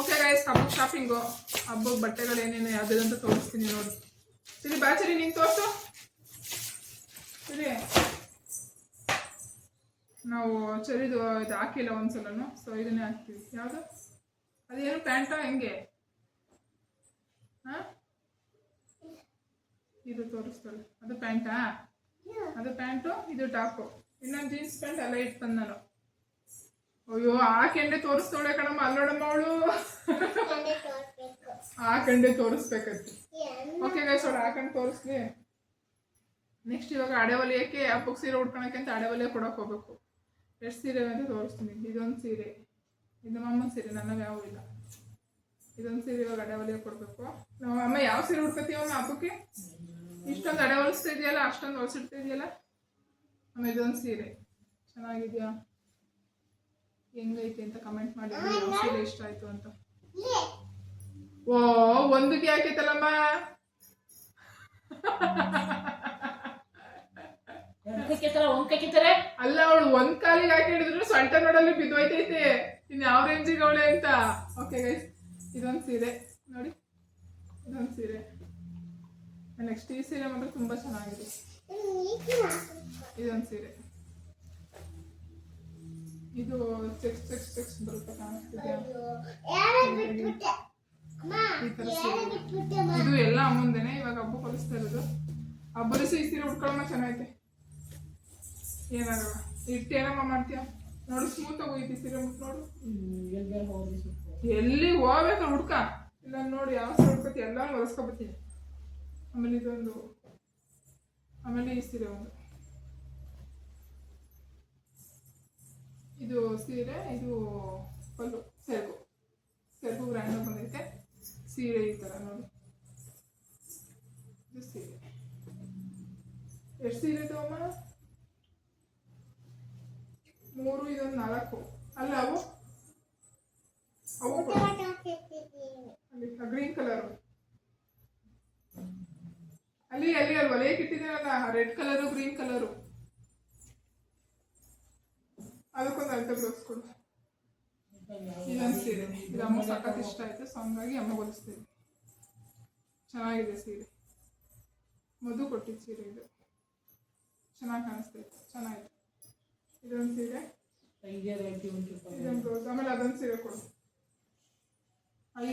Okay guys ಹಬ್ಬಕ್ಕೆ shopping ಹಬ್ಬಕ್ಕೆ ಬಟ್ಟೆಗಳು ಏನೇನು ಅಂತ ತೋರಿಸ್ತೀನಿ ನೋಡಿ. ಸರಿ ಬ್ಯಾಚರಿ ನೀನು ತೋರಿಸು. ಸರಿ ನಾವು ಚರಿದು ಇದು ಹಾಕಿಲ್ಲ ಒಂದ್ಸಲನು ಸೊ ಇದನ್ನೇ ಹಾಕ್ತೀವಿ. ಯಾವುದು? ಅದೇನು ಪ್ಯಾಂಟೋ? ಹೆಂಗೆ? ಹಾಂ? ಇದು ತೋರಿಸ್ತಾರೆ ಅದು ಪ್ಯಾಂಟಾ? ಅದು ಪ್ಯಾಂಟು ಇದು ಟಾಪು. ಇನ್ನೊಂದು ಜೀನ್ಸ್ ಪ್ಯಾಂಟ್ ಎಲ್ಲ ಇಟ್ಟು ಬಂದು ನಾನು. ಅಯ್ಯೋ ಆ ಕೆಂಡೆ ತೋರಿಸ್ತಾಳೆ ಕಣಮ್ಮ ಅಲ್ಲೋಡಮ್ಮ ಅವಳು. ಆ ಕಂಡೆ ತೋರಿಸ್ಬೇಕಂತೆ. ಓಕೆ ಗೈಸ್ ಅವಳು ಕಂಡು ತೋರಿಸ್ಲಿ. ನೆಕ್ಸ್ಟ್ ಇವಾಗ ಅಡೆ ಒಲೆಯಕ್ಕೆ ಹಬ್ಬಕ್ಕೆ ಸೀರೆ ಉಟ್ಕೊಳಕ್ಕೆ ಅಂತ ಅಡೆ ಒಲೆ ಕೊಡೋಕೆ ಹೋಗ್ಬೇಕು. ಎಷ್ಟು ಸೀರೆ ಅಂತ ತೋರಿಸ್ತೀನಿ. ಇದೊಂದು ಸೀರೆ. ಇದು ನಮ್ಮಮ್ಮನ ಸೀರೆ ನನಗೆ ಯಾವ ಇಲ್ಲ. ಇದೊಂದು ಸೀರೆ ಇವಾಗ ಅಡೆ ಒಲೆ ಕೊಡಬೇಕು. ನಮ್ಮ ಅಮ್ಮ ಯಾವ ಸೀರೆ ಉಟ್ಕೋತೀವಮ್ಮ ಹಬ್ಬಕ್ಕೆ ಇಷ್ಟೊಂದು ಅಡೆ ಹೊಲಿಸ್ತಾ ಇದೆಯಲ್ಲ ಅಷ್ಟೊಂದು ಹೊಲಿಸಿಡ್ತಾ ಇದೆಯಲ್ಲ? ಅಮ್ಮ ಇದೊಂದು ಸೀರೆ. ಚೆನ್ನಾಗಿದೆಯಾ? ಹೆಂಗೈತೆ ಅಂತ ಕಮೆಂಟ್ ಮಾಡಿದ್ರೆ. ಸೀರೆ ಇಷ್ಟ ಆಯ್ತು ಅಂತ. ಓ ಒಂದಕ್ಕೆ ಯಾಕೈತಲ್ಲಮ್ಮ? ಅಲ್ಲ ಅವಳು ಒಂದ್ ಕಾಲಿಗೆ ಹಿಡಿದ್ರು ಸೊಂಟ ನೋಡಲ್ಲಿ ಬಿದ್ದೋಯ್ತೈತೆ. ಇನ್ ಯಾವ ರೇಂಜಿಗೆ ಅವಳೆ ಅಂತ. ಓಕೆ ಗೈಸ್ ಇದೊಂದು ಸೀರೆ. ನೋಡಿ. ಇದೊಂದು ಸೀರೆ. ನೆಕ್ಸ್ಟ್ ಈ ಸೀರೆ ಮಾತ್ರ ತುಂಬಾ ಚೆನ್ನಾಗಿದೆ. ಇದೊಂದು ಸೀರೆ. ಇದು ಚೆಕ್ಸ್ ಚೆಕ್ಸ್ ಚೆಕ್ಸ್ ಬರುತ್ತೆ ಕಾಣಿಸ್ತಿದೆ. ಇದು ಎಲ್ಲ ಮುಂದೆನೆ ಇವಾಗ ಹಬ್ಬ ಕಲಿಸ್ತಾ ಇರೋದು. ಹಬ್ಬದ ಈ ಸೀರೆ ಉಟ್ಕೊಳ್ಳೋಣ ಚೆನ್ನಾಗೈತೆ. ಏನಾಗಲ್ಲ. ಇಟ್ಟು ಏನಮ್ಮ ಮಾಡ್ತೀಯ? ನೋಡು ಸ್ಮೂತ್ ಆಗಿ ಹೋಯ್ತಿ ಸೀರೆ ಮುಟ್ ನೋಡು. ಎಲ್ಲಿ ಹೋಗ್ಬೇಕು ಹುಡ್ಕ? ಇಲ್ಲ ನೋಡಿ ಯಾವ ಸೀರೆ ಉಟ್ಕೋತಿ ಎಲ್ಲ ಹೊಲಿಸ್ಕೊಬತ್ತೀನಿ ಆಮೇಲೆ ಇದೊಂದು ಆಮೇಲೆ ಈ ಸೀರೆ ಒಂದು. ಇದು ಸೀರೆ, ಇದು ಪಲ್ಲು ಸೆರಗು ಸೆರಗು ಗ್ರ್ಯಾಂಡ್ ಬಂದೈತೆ. ಸೀರೆ ಈ ಥರ ನೋಡಿ. ಇದು ಸೀರೆ. ಎಷ್ಟು ಸೀರೆ ತಗೊಂಬ ಮೂರು, ಇದೊಂದು ನಾಲ್ಕು. ಅಲ್ಲ, ಅವು? ಅವು ಗ್ರೀನ್ ಕಲರ್. ಅಲ್ಲಿ ಅಲ್ಲಿ ಅಲ್ಲಿ ಒಲೆಯಕ್ಕೆ ಇಟ್ಟಿದ್ದೀರಲ್ಲ? Red colour, green colour. ಅದಕ್ಕೊಂದು ಅಳತೆ ಬ್ಲೌಸ್ ಕೊಡು ಇದೊಂದು ಸೀರೆ. ಇದು ಅಮ್ಮ ಸಖತ್ ಇಷ್ಟ ಆಯಿತು ಸೊ ಹಂಗಾಗಿ ಅಮ್ಮ ಹೊಲಿಸ್ತೀವಿ ಚೆನ್ನಾಗಿದೆ ಸೀರೆ. ಮಧು ಕೊಟ್ಟಿದ್ದು ಸೀರೆ ಇದು. ಚೆನ್ನಾಗಿ ಕಾಣಿಸ್ತೈತೆ ಚೆನ್ನಾಗಿದೆ. ಇದೊಂದು ಸೀರೆ. ಇದೊಂದು ಆಮೇಲೆ ಅದೊಂದು ಸೀರೆ ಕೊಡು.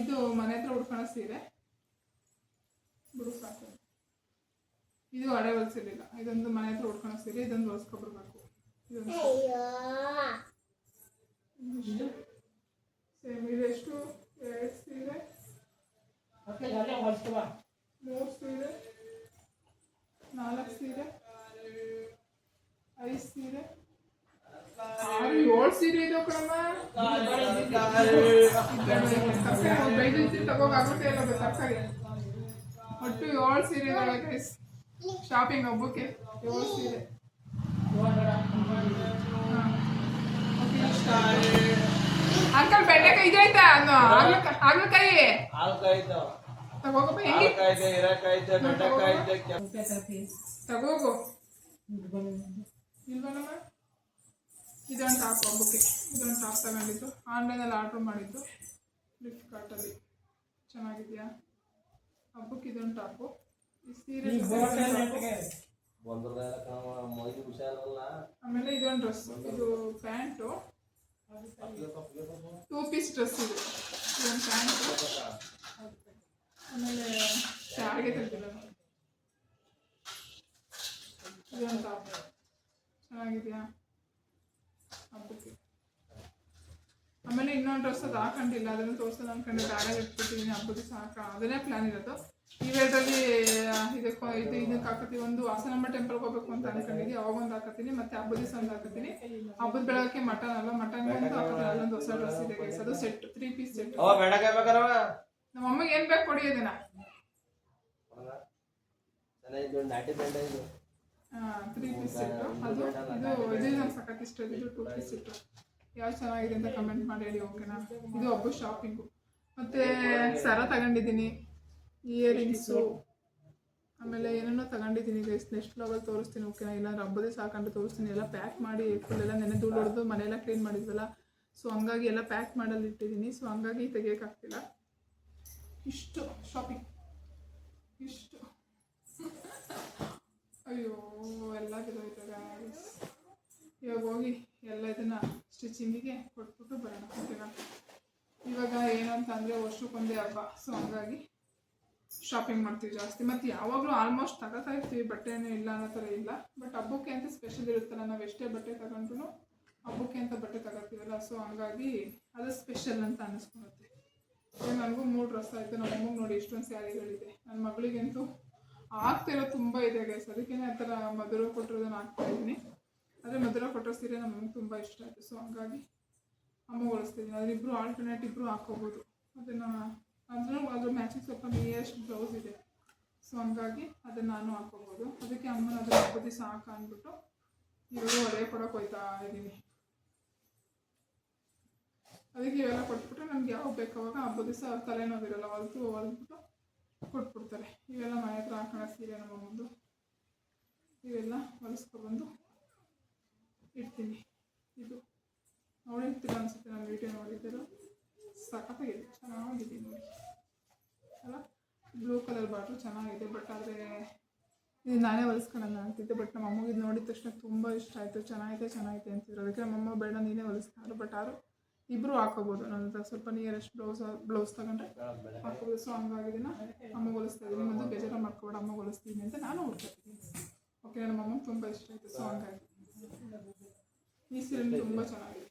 ಇದು ಮನೆ ಹತ್ರ ಉಡ್ಕೊಳೋ ಸೀರೆ. ಬಿಡು ಸಾಕು. ಇದು ಹಳೆ ಹೊಲ್ಸಿರ್ಲಿಲ್ಲ ಇದೊಂದು ಮನೆ ಹತ್ರ ಉಡ್ಕೊಳೋ ಸೀರೆ, ಇದೊಂದು ಹೊಲ್ಸ್ಕೊಬಿಡ್ಬೇಕು ಇದೊಂದು ಇದಿಷ್ಟು ಸೇಮ್ ಇದೆಷ್ಟು ಎರಡು ಸೀರೆ ಮೂರು ಸೀರೆ ನಾಲ್ಕು ಸೀರೆ ಐದು ಸೀರೆ ಆರು ಏಳು ಸೀರೆ ಇದೆ ಕಣಮ್ಮ ಬೈದು ತಗೋಗಾಗುತ್ತೆ ಇಲ್ಲ ತರಕಾರಿ ಒಟ್ಟು ಏಳು ಸೀರೆ ಇದಾವೆ ಗೈಸ್ ಶಾಪಿಂಗ್ ಹಬ್ಬಕ್ಕೆ ಏಳು ಸೀರೆ ಅಂಕಲ್ ಬೆಂಡೆಕಾಯಿ ಇದೈತಾ ಆಗ್ಲಕಾಯಿ ಹಾಲ್ಕಾಯ್ತು ತಗೋಗಪ್ಪ ಹೆಂಗಿ? ತಗೋಗು. ಇಲ್ವಲ್ಲಮ್ಮ? ಇದೊಂದು ಟಾಪ್ ಹಬ್ಬಕ್ಕೆ ಇದೊಂದು ಟಾಪ್ ತಗೊಂಡಿದ್ದು. ಆನ್ಲೈನಲ್ಲಿ ಆರ್ಡ್ರ್ ಮಾಡಿದ್ದು. ಫ್ಲಿಪ್ಕಾರ್ಟಲ್ಲಿ ಚೆನ್ನಾಗಿದೆಯಾ? ಹಬ್ಬಕ್ಕೆ ಇದೊಂದು ಟಾಪು ಈ ಸೀರೆ ಆಮೇಲೆ ಇದೊಂದು ಡ್ರೆಸ್ ಇದು ಪ್ಯಾಂಟು. ಟೂ ಪೀಸ್ ಡ್ರೆಸ್ ಇದು. ಇದೊಂದು ಪ್ಯಾಂಟು. ಆಮೇಲೆ ಶಾವಿಗೆ ತೆಗ್ದಿಲ್ಲ. ಇದೊಂದು ಟಾಪ್ ಚೆನ್ನಾಗಿದೆಯಾ? ಹಬ್ಬಕ್ಕೆ. ಆಮೇಲೆ ಇನ್ನೊಂದು ಡ್ರೆಸ್ ಅದು ಹಾಕೊಂಡಿಲ್ಲ. ಅದನ್ನು ತೋರಿಸೋದು ಅನ್ಕೊಂಡು. ಗಾಡಿ ಇಟ್ಬಿಟ್ಟಿದ್ದೀನಿ ಹಬ್ಬಕ್ಕೆ ಸಾಕ ಅದನ್ನೇ ಪ್ಲ್ಯಾನ್ ಇರೋದು. ವೇಳದಲ್ಲಿ ಇದಕ್ಕೆ ಇದು ಇದಕ್ಕೆ ಹಾಕತ್ತೀವಿ. ಒಂದು ವಾಸನಮ್ಮ ಟೆಂಪಲ್ಗೆ ಹೋಗ್ಬೇಕು ಅಂತ ಅನ್ಕೊಂಡಿದ್ವಿ. ಅವಾಗ ಒಂದು ಹಾಕತ್ತೀನಿ. ಮತ್ತೆ ಹಬ್ಬದ ದಿವಸ ಒಂದು ಹಾಕತ್ತೀನಿ. ಹಬ್ಬದ ಬೆಳಗ್ಗೆ ಮಟನ್ ಅಲ್ಲ ಮಟನ್ ಒಂದು ಹಾಕತ್ತೀನಿ ಅಲ್ಲೊಂದು ಹೊಸ ಡ್ರೆಸ್ ಇದೆ. ಅದು ಸೆಟ್ ತ್ರೀ ಪೀಸ್ ಸೆಟ್ ನಮ್ಮ ಅಮ್ಮಗೆ ಏನು ಬೇಕು ಕೊಡಿ ಅದನ್ನ. ತ್ರೀ ಪೀಸ್ ಸೆಟ್ ಅದು ಇದು ಇದು ಟೂ ಪೀಸ್ ಸೆಟ್ ಯಾವ್ದು ಚೆನ್ನಾಗಿದೆ ಅಂತ ಕಮೆಂಟ್ ಮಾಡಿ ಹೇಳಿ ಓಕೆನಾ ಇದು ಹಬ್ಬ ಶಾಪಿಂಗು ಮತ್ತೆ ಸರ ತಗೊಂಡಿದ್ದೀನಿ. ಇಯರಿಂಗ್ಸು ಆಮೇಲೆ ಏನೇನೋ ತಗೊಂಡಿದ್ದೀನಿ ಗೈಸ್ ನೆಕ್ಸ್ಟ್ ಲೆವೆಲ್ ತೋರಿಸ್ತೀನಿ ಓಕೆನಾ ಇಲ್ಲಾಂದ್ರೆ ಹಬ್ಬದೇ ಸಾಕೊಂಡು ತೋರಿಸ್ತೀನಿ. ಎಲ್ಲ ಪ್ಯಾಕ್ ಮಾಡಿ ಫುಲ್ ಎಲ್ಲ ನೆನೆ ಧೂಳು ಹೊಡೆದು ಮನೆಯೆಲ್ಲ ಕ್ಲೀನ್ ಮಾಡಿದ್ವಲ್ಲ? ಸೊ ಹಂಗಾಗಿ ಎಲ್ಲ ಪ್ಯಾಕ್ ಮಾಡಲ್ಲಿ ಇಟ್ಟಿದ್ದೀನಿ. ಸೊ ಹಂಗಾಗಿ ತೆಗಿಯೋಕ್ಕಾಗ್ತಿಲ್ಲ. ಇಷ್ಟು ಶಾಪಿಂಗ್ ಇಷ್ಟು. ಅಯ್ಯೋ, ಎಲ್ಲ ಬಿದ್ದೋಯ್ತು. ಇವಾಗ ಹೋಗಿ ಎಲ್ಲ ಇದನ್ನ ಸ್ಟಿಚಿಂಗಿಗೆ ಕೊಟ್ಬಿಟ್ಟು ಬರೋಣ ಓಕೆನಾ ಇವಾಗ ಏನು ಅಂತ ಅಂದರೆ ವರ್ಷಕ್ಕೊಂದೇ ಹಬ್ಬ. ಸೊ ಹಂಗಾಗಿ ಶಾಪಿಂಗ್ ಮಾಡ್ತೀವಿ ಜಾಸ್ತಿ. ಮತ್ತು ಯಾವಾಗಲೂ ಆಲ್ಮೋಸ್ಟ್ ತಗೋತಾ ಇರ್ತೀವಿ, ಬಟ್ಟೆನೇ ಇಲ್ಲ ಅನ್ನೋ ಥರ ಇಲ್ಲ. ಬಟ್ ಹಬ್ಬಕ್ಕೆ ಅಂತ ಸ್ಪೆಷಲ್ ಇರುತ್ತಲ್ಲ, ನಾವು ಎಷ್ಟೇ ಬಟ್ಟೆ ತಗೊಂಡ್ರು ಹಬ್ಬಕ್ಕೆ ಅಂತ ಬಟ್ಟೆ ತಗೋತೀವಲ್ಲ ಸೊ ಹಂಗಾಗಿ ಅದು ಸ್ಪೆಷಲ್ ಅಂತ ಅನ್ನಿಸ್ಕೊಳುತ್ತೆ ನನಗೂ ಮೂರು ಡ್ರೆಸ್ ಆಯಿತು. ನಮ್ಮ ಅಮ್ಮಗೆ ನೋಡಿ ಇಷ್ಟೊಂದು ಸ್ಯಾರಿಗಳಿದೆ ನನ್ನ ಮಗಳಿಗಂತೂ ಆಗ್ತಿರೋ ತುಂಬ ಇದೆ ಗೈಸ್ ಅದಕ್ಕೇ ಆ ಥರ ಮಧುರ ಕೊಟ್ಟಿರೋದನ್ನು ಹಾಕ್ತಾ ಇದ್ದೀನಿ. ಆದರೆ ಮಧುರ ಕೊಟ್ಟಿರೋ ಸೀರೆ ನಮ್ಮ ತುಂಬ ಇಷ್ಟ ಆಯಿತು. ಸೊ ಹಂಗಾಗಿ ಅಮ್ಮಗೆ ಹೊಲಿಸ್ತಿದ್ದೀನಿ ಅದರಿಬ್ಬರು ಆಲ್ಟರ್ನೇಟ್ ಇಬ್ಬರು ಹಾಕೋಬೋದು. ಅದನ್ನು ಅಂದ್ರೂ ಅದು ಮ್ಯಾಚಿಂಗ್ ಸ್ವಲ್ಪ ನಿಯರೆಸ್ಟ್ ಬ್ಲೌಸ್ ಇದೆ. ಸೊ ಹಂಗಾಗಿ ಅದನ್ನು ನಾನು ಹಾಕೋಬೋದು. ಅದಕ್ಕೆ ಅಮ್ಮನ ಅದನ್ನು ಹಬ್ಬದ ಸಾಕು ಅಂದ್ಬಿಟ್ಟು ಇವರು ಒಲೆ ಕೊಡೋಕೆ ಹೋಯ್ತಾ ಇದ್ದೀನಿ ಅದಕ್ಕೆ ಇವೆಲ್ಲ ಕೊಟ್ಬಿಟ್ರೆ ನಮ್ಗೆ ಯಾವ ಬೇಕು ಅವಾಗ ಹಬ್ಬದ ದಿವಸ ತಲೆನೋವಿರಲ್ಲ, ಹೊಲ್ತು ಹೊಲ್ಬಿಟ್ಟು ಕೊಟ್ಬಿಡ್ತಾರೆ. ಇವೆಲ್ಲ ಮನೆ ಹತ್ರ ಹಾಕೋಣ ಸೀರೆ ನಮ್ಮ ಮುಂದು ಇವೆಲ್ಲ ಹೊಲಿಸ್ಕೊಬಂದು ಇಡ್ತೀನಿ. ಇದು ನೋಡಿರ್ತೀರ ಅನ್ಸುತ್ತೆ ನಾನು ವಿಡಿಯೋ ನೋಡಿದ್ದೀರ ಸಖತ್ತಾಗಿದೆ. ಚೆನ್ನಾಗಿದೆ ನೋಡಿ. ಅಲ್ಲ ಬ್ಲೂ ಕಲರ್ ಬಾಟ್ಲು ಚೆನ್ನಾಗಿದೆ ಬಟ್ ಆದರೆ ಇದು ನಾನೇ ಹೊಲಿಸ್ಕೊಳ್ಳೋಣ ಅಂತಿದ್ದೆ ಬಟ್ ನಮ್ಮ ಅಮ್ಮಗೆ ಇದು ನೋಡಿದ ತಕ್ಷಣ ತುಂಬ ಇಷ್ಟ ಆಯಿತು. ಚೆನ್ನಾಗಿದೆ ಚೆನ್ನಾಗಿದೆ ಅಂತಿದ್ರು. ಅದಕ್ಕೆ ನಮ್ಮಮ್ಮ ಬೇಡ, ನೀನೇ ಹೊಲಿಸ್ತಾರೆ ಬಟ್ ಆದರೂ ಇಬ್ಬರು ಹಾಕೋಬೋದು ನನ್ನ ಸ್ವಲ್ಪ ನಿಯರೆಸ್ಟ್ ಬ್ಲೌಸ್ ಬ್ಲೌಸ್ ತಗೊಂಡ್ರೆ ಹಾಕೋಬೋದು ಸೊ ಹಂಗಾಗಿ ದಿನ ಅಮ್ಮ ಹೊಲಿಸ್ತಾ ಇದ್ದೀನಿ ಮತ್ತು ಬೇಜಾರು ಮಾಡ್ಕೊಬೇಡ, ಅಮ್ಮ ಹೊಲಿಸ್ತೀನಿ ಅಂತ ನಾನು ಹುಡ್ಕೊತೀನಿ ಓಕೆ ನಮ್ಮ ಅಮ್ಮಗೆ ತುಂಬ ಇಷ್ಟ ಆಯಿತು. ಸೊ ಹಂಗಾಗಿ ಈ ಸೀರೆ ತುಂಬ ಚೆನ್ನಾಗಿದೆ.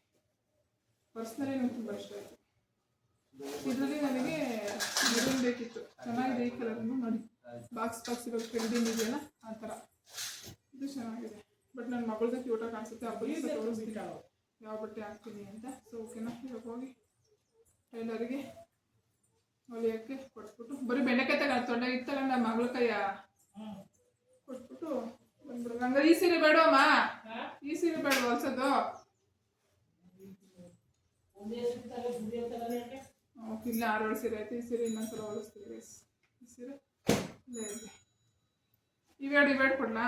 ಪರ್ಸ್ನಲಿ ನನಗೆ ತುಂಬ ಇಷ್ಟ ಆಯಿತು. ಇದರಲ್ಲಿ ನನಗೆ ಮೆರೂನ್ ಬೇಕಿತ್ತು. ಚೆನ್ನಾಗಿದೆ ಈ ಕಲರ್ನು ನೋಡಿ. ಬಾಕ್ಸ್ ಬಾಕ್ಸ್ ಇವಾಗ ಟ್ರೆಂಡಿಂಗ್ ಇದೆಯಲ್ಲ ಆ? ಥರ. ಇದು ಚೆನ್ನಾಗಿದೆ. ಬಟ್ ನನ್ನ ಮಗಳದ್ದು ಕ್ಯೂಟಾಗಿ ಕಾಣಿಸುತ್ತೆ ಹಬ್ಬಕ್ಕೆ ತೋರಿಸ್ತೀನಿ ಯಾವ ಬಟ್ಟೆ ಹಾಕ್ತೀನಿ ಅಂತ. ಸೊ ಓಕೆನಾ ಇವಾಗ ಹೋಗಿ. ಟೈಲರಿಗೆ ಹೊಲಿಯೋಕ್ಕೆ ಕೊಟ್ಬಿಟ್ಟು. ಬರೀ ಬೆಂಡೆಕಾಯಿ ತಗೊಂಡು ತೊಂಡೆ ಇತ್ತು ತಗೊಂಡ ಮಗಳ ಕೈಯ? ಕೊಟ್ಬಿಟ್ಟು ಬಂದ್ಬಿಡು. ಹಂಗಾರೆ ಈ ಸೀರೆ ಬೇಡವಮ್ಮ? ಈ ಸೀರೆ ಬೇಡ ಹೊಲ್ಸೋದು? ಇಲ್ಲ ಆರೇಳು ಸೀರೆ ಆಯ್ತು ಈ ಸೀರೆ ಇನ್ನೊಂದ್ಸಲ ಹೊಲಿಸ್ತೀವಿ. ಈ ಸೀರೆ ಇವೆರಡು ಇವೆರಡು ಕೊಡ್ಲಾ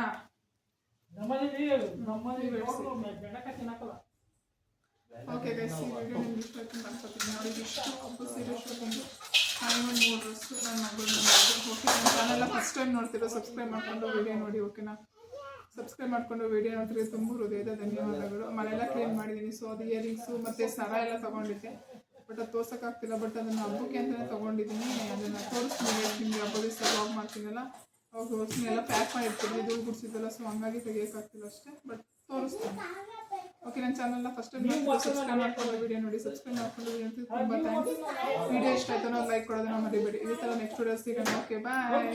ಓಕೆ ಗೈಸ್ ಈ ವಿಡಿಯೋ ನಿಮ್ಗೆ ಇಷ್ಟ ಆಯ್ತು ಅಂತ ಅನ್ಕೋತೀನಿ ನೋಡಿ ಇಷ್ಟು ಹಬ್ಬ ಸೀರೆ ನಾನು ಡೈಮಂಡ್ ಮೂರು ಡ್ರೆಸ್ಸು ನನ್ನ ಮಗಳು ಓಕೆ ನನ್ನ ಚಾನೆಲ್ಲ ಫಸ್ಟ್ ಟೈಮ್ ನೋಡ್ತಿರೋ ಸಬ್ಸ್ಕ್ರೈಬ್ ಮಾಡ್ಕೊಂಡು ವಿಡಿಯೋ ನೋಡಿ ಓಕೆನಾ ಸಬ್ಸ್ಕ್ರೈಬ್ ಮಾಡ್ಕೊಂಡು ವಿಡಿಯೋ ನೋಡ್ತಿದ್ರೆ ತುಂಬ ಹೃದಯದ ಧನ್ಯವಾದಗಳು ಮನೆಯೆಲ್ಲ ಕ್ಲೀನ್ ಮಾಡಿದ್ದೀನಿ ಸೊ ಅದು ಇಯರಿಂಗ್ಸು ಮತ್ತು ಸರ ಎಲ್ಲ ತೊಗೊಂಡಿದ್ದೆ ಬಟ್ ಅದು ತೋರ್ಸೋಕ್ಕಾಗ್ತಿಲ್ಲ ಬಟ್ ಅದನ್ನು ಹಬ್ಬಕ್ಕೆ ಅಂತಲೇ ತೊಗೊಂಡಿದ್ದೀನಿ. ಅದನ್ನು ತೋರಿಸ್ತೀನಿ ನಿಮಗೆ ಹಬ್ಬದ ದಿವಸ ಬ್ಲಾಗ್ ಮಾಡ್ತೀನಲ್ಲ ಅವಾಗ ತೋರಿಸ್ತೀನಿ ಎಲ್ಲ ಪ್ಯಾಕ್ ಮಾಡಿರ್ತೀನಿ. ಇದು ಗುಡಿಸಿದ್ದಲ್ಲ ಸೊ ಹಂಗಾಗಿ ತೆಗಿಯೋಕ್ಕಾಗ್ತಿಲ್ಲ ಅಷ್ಟೇ ಬಟ್ ತೋರಿಸ್ತೀನಿ. ಓಕೆ ನನ್ನ ಚಾನಲ್ನ ಫಸ್ಟ್ ಟೈಮ್ ಸಬ್ಸ್ಕ್ರೈಬ್ ಮಾಡ್ಕೊಂಡು ವಿಡಿಯೋ ನೋಡಿ ಸಬ್ಸ್ಕ್ರೈಬ್ ಮಾಡ್ಕೊಂಡು ವಿಡಿಯೋ ತುಂಬ ಥ್ಯಾಂಕ್ಸ್ ವಿಡಿಯೋ ಇಷ್ಟ ಆಯ್ತು ನಾವು ಲೈಕ್ ಕೊಡೋದನ್ನ ಮರಿಬೇಡಿ. ಇದೇ ಥರ ನೆಕ್ಸ್ಟ್ ವಿಡಿಯೋ ಸಿಗೋಣ. Okay bye